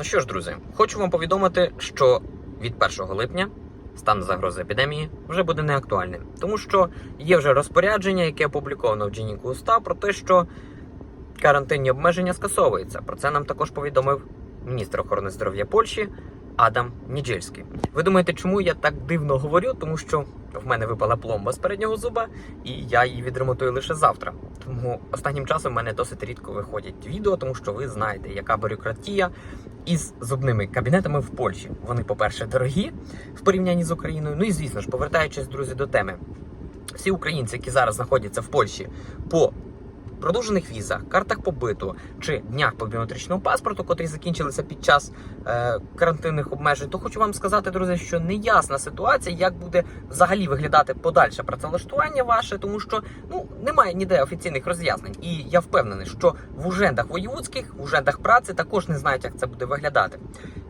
Ну що ж, друзі, хочу вам повідомити, що від 1 липня стан загрози епідемії вже буде неактуальним, тому що є вже розпорядження, яке опубліковано в Джініку Устав, про те, що карантинні обмеження скасовуються. Про це нам також повідомив міністр охорони здоров'я Польщі Адам Ніджельський. Ви думаєте, чому я так дивно говорю? Тому що в мене випала пломба з переднього зуба, і я її відремонтую лише завтра. Тому останнім часом в мене досить рідко виходять відео, тому що ви знаєте, яка бюрократія із зубними кабінетами в Польщі. Вони, по-перше, дорогі в порівнянні з Україною. Ну і звісно ж, повертаючись, друзі, до теми. Всі українці, які зараз знаходяться в Польщі по продовжених візах, картах побиту чи днях по біометричному паспорту, котрі закінчилися під час е, карантинних обмежень, то хочу вам сказати, друзі, що неясна ситуація, як буде взагалі виглядати подальше працевлаштування ваше, тому що ну немає ніде офіційних роз'яснень. І я впевнений, що в ужендах воєвудських, в ужендах праці також не знають, як це буде виглядати.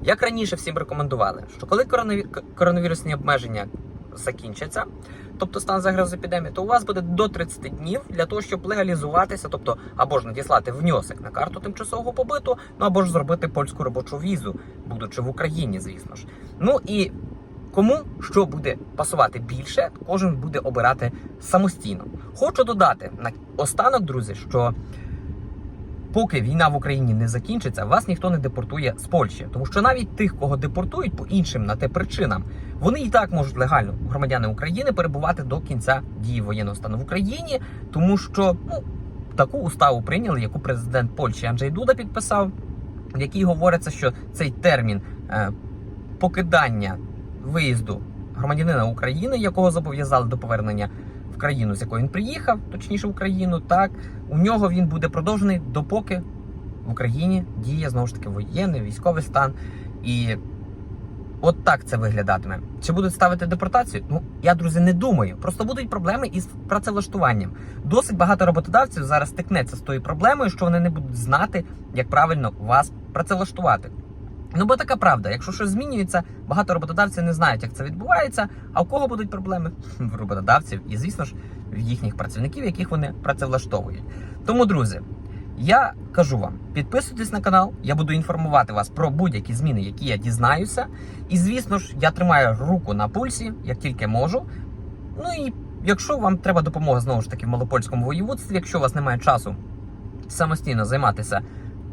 Як раніше всім рекомендували, що коли коронаві... коронавірусні обмеження закінчаться, тобто стан загрози епідемії, то у вас буде до 30 днів для того, щоб легалізуватися, тобто або ж надіслати внесок на карту тимчасового побиту, ну або ж зробити польську робочу візу, будучи в Україні, звісно ж. Ну і кому що буде пасувати більше, кожен буде обирати самостійно. Хочу додати на останок, друзі, що. Поки війна в Україні не закінчиться, вас ніхто не депортує з Польщі, тому що навіть тих, кого депортують по іншим на те причинам, вони і так можуть легально громадяни України перебувати до кінця дії воєнного стану в Україні, тому що ну таку уставу прийняли, яку президент Польщі Анджей Дуда підписав, в якій говориться, що цей термін е, покидання виїзду громадянина України, якого зобов'язали до повернення країну, з якої він приїхав, точніше в Україну, так у нього він буде продовжений допоки в Україні діє знову ж таки воєнний військовий стан. І от так це виглядатиме. Чи будуть ставити депортацію? Ну я друзі не думаю. Просто будуть проблеми із працевлаштуванням. Досить багато роботодавців зараз стикнеться з тою проблемою, що вони не будуть знати, як правильно вас працевлаштувати. Ну, бо така правда, якщо щось змінюється, багато роботодавців не знають, як це відбувається. А у кого будуть проблеми? В роботодавців і, звісно ж, в їхніх працівників, яких вони працевлаштовують. Тому, друзі, я кажу вам, підписуйтесь на канал, я буду інформувати вас про будь-які зміни, які я дізнаюся. І, звісно ж, я тримаю руку на пульсі, як тільки можу. Ну і якщо вам треба допомога знову ж таки в малопольському воєводстві, якщо у вас немає часу самостійно займатися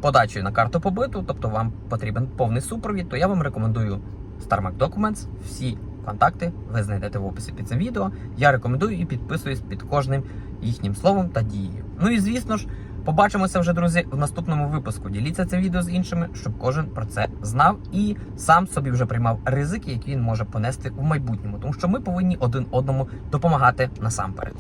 подачею на карту побиту, тобто вам потрібен повний супровід, то я вам рекомендую StarMac Documents. Всі контакти ви знайдете в описі під цим відео. Я рекомендую і підписуюсь під кожним їхнім словом та дією. Ну і звісно ж, побачимося вже, друзі, в наступному випуску. Діліться цим відео з іншими, щоб кожен про це знав і сам собі вже приймав ризики, які він може понести в майбутньому, тому що ми повинні один одному допомагати насамперед.